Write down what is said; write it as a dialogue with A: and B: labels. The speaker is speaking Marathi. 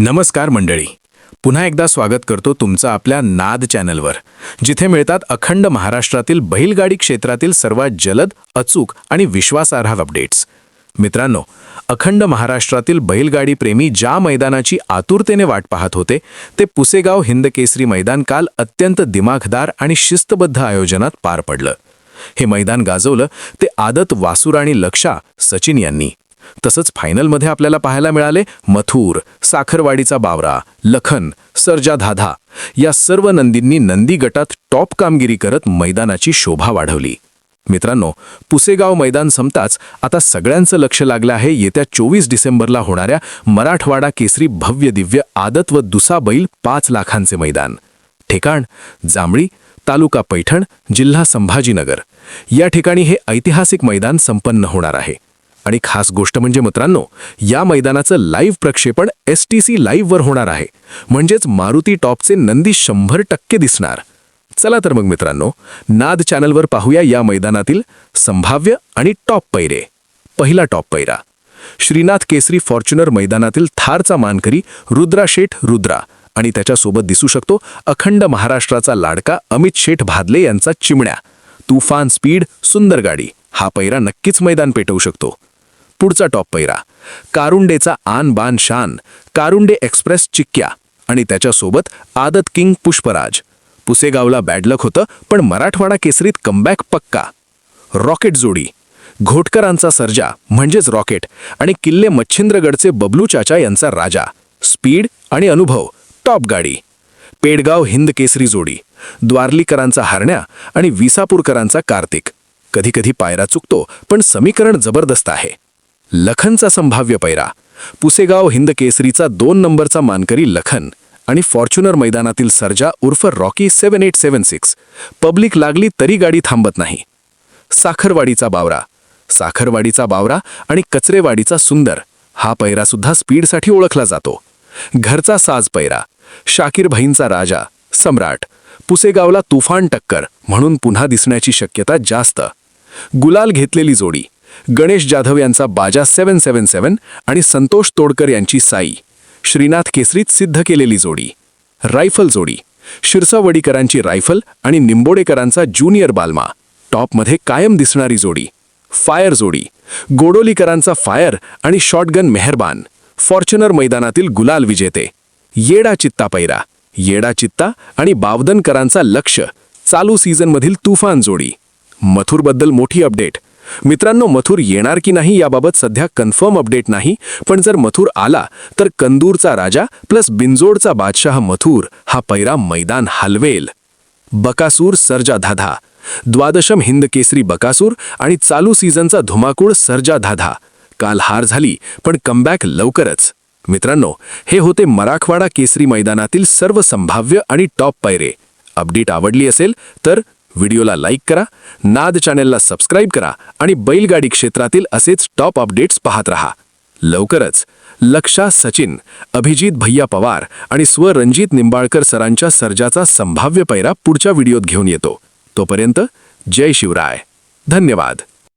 A: नमस्कार मंडळी. पुन्हा एकदा स्वागत करतो तुमचं आपल्या नाद चॅनलवर जिथे मिळतात अखंड महाराष्ट्रातील बैलगाडी क्षेत्रातील सर्वात जलद अचूक आणि विश्वासार्ह अपडेट्स मित्रांनो अखंड महाराष्ट्रातील बैलगाडी प्रेमी ज्या मैदानाची आतुरतेने वाट पाहत होते ते पुसेगाव हिंदकेसरी मैदान काल अत्यंत दिमाखदार आणि शिस्तबद्ध आयोजनात पार पडलं. हे मैदान गाजवलं ते आदत वासूर आणि लक्षा सचिन यांनी. तसंच फायनलमध्ये आपल्याला पाहायला मिळाले मथुर साखरवाडीचा बावरा लखन सरजा धाधा. या सर्व नंदींनी नंदी गटात टॉप कामगिरी करत मैदानाची शोभा वाढवली. मित्रांनो पुसेगाव मैदान संपताच आता सगळ्यांचं लक्ष लागलं आहे येत्या चोवीस डिसेंबरला होणाऱ्या मराठवाडा केसरी भव्य दिव्य आदत व दुसा बैल पाच लाखांचे मैदान. ठिकाण जांभळी तालुका पैठण जिल्हा संभाजीनगर. या ठिकाणी हे ऐतिहासिक मैदान संपन्न होणार आहे. आणि खास गोष्ट म्हणजे मित्रांनो या मैदानाचं लाईव्ह प्रक्षेपण एस टी सी लाईव्हवर होणार आहे. म्हणजेच मारुती टॉपचे नंदी शंभर टक्के दिसणार. चला तर मग मित्रांनो नाद चॅनलवर पाहूया या मैदानातील संभाव्य आणि टॉप पैरे. पहिला टॉप पैरा. श्रीनाथ केसरी फॉर्च्युनर मैदानातील थारचा मानकरी रुद्रा शेठ रुद्रा आणि त्याच्यासोबत दिसू शकतो अखंड महाराष्ट्राचा लाडका अमित शेठ भादले यांचा चिमण्या. तुफान स्पीड सुंदर गाडी. हा पैरा नक्कीच मैदान पेटवू शकतो. पुढचा टॉप पैरा. कारुंडेचा आन बान शान कारुंडे एक्सप्रेस चिक्क्या आणि त्याच्यासोबत आदत किंग पुष्पराज. पुसेगावला बॅडलक होतं पण मराठवाडा केसरीत कमबॅक पक्का. रॉकेट जोडी. घोटकरांचा सर्जा म्हणजेच रॉकेट आणि किल्ले मच्छिंद्रगडचे बबलू चाचा यांचा राजा. स्पीड आणि अनुभव टॉप गाडी. पेडगाव हिंद केसरी जोडी. द्वारलीकरांचा हरण्या आणि विसापूरकरांचा कार्तिक. कधीकधी पायरा चुकतो पण समीकरण जबरदस्त आहे. लखनचा संभाव्य पैरा. पुसेगाव हिंदकेसरीचा दोन नंबरचा मानकरी लखन आणि फॉर्च्युनर मैदानातील सर्जा उर्फ Rocky seven eight seven six. Public लागली तरी गाडी थांबत नाही. साखरवाडीचा बावरा. साखरवाडीचा बावरा आणि कचरेवाडीचा सुंदर. हा पैरासुद्धा स्पीडसाठी ओळखला जातो. घरचा साज पैरा. शाकीर भाईंचा राजा. सम्राट. पुसेगावला तुफान टक्कर म्हणून पुन्हा दिसण्याची शक्यता जास्त. गुलाल घेतलेली जोडी. गणेश जाधव यांचा बाजा सेवन सेवन सेवन आणि संतोष तोडकर यांची साई. श्रीनाथ केसरीत सिद्ध केलेली जोडी. रायफल जोडी. शिरसावडीकरांची रायफल आणि निंबोडेकरांचा ज्युनियर बालमा. टॉपमध्ये कायम दिसणारी जोडी. फायर जोडी. गोडोलीकरांचा फायर आणि शॉटगन मेहरबान. फॉर्च्युनर मैदानातील गुलाल विजेते. येडा चित्ता पैरा. येडा चित्ता आणि बावदनकरांचा लक्ष. चालू सीझनमधील तुफान जोडी. मथुरबद्दल मोठी अपडेट. मित्रांनो मथुर येणार की नाही याबाबत सध्या कन्फर्म अपडेट नाही पण जर मथुर आला तर कंदूरचा राजा प्लस बिंजोडचा बादशाह मथुर हा पैरा मैदान हलवेल. बकासूर सर्जा धाधा. द्वादशम हिंद केसरी बकासूर आणि चालू सीझनचा धुमाकूळ सर्जा धाधा. काल हार झाली पण कमबॅक लवकरच. मित्रांनो हे होते मराठवाडा केसरी मैदानातील सर्व संभाव्य आणि टॉप पैरे अपडेट आवडली असेल तर व्हिडिओला लाईक करा नाद चॅनेलला सबस्क्राईब करा आणि बैलगाडी क्षेत्रातील असेच टॉप अपडेट्स पाहत रहा. लवकरच लक्षा सचिन अभिजित भैया पवार आणि स्व रणजित निंबाळकर सरांच्या सर्जाचा संभाव्य पैरा पुढच्या व्हिडिओत घेऊन येतो. तोपर्यंत जय शिवराय. धन्यवाद.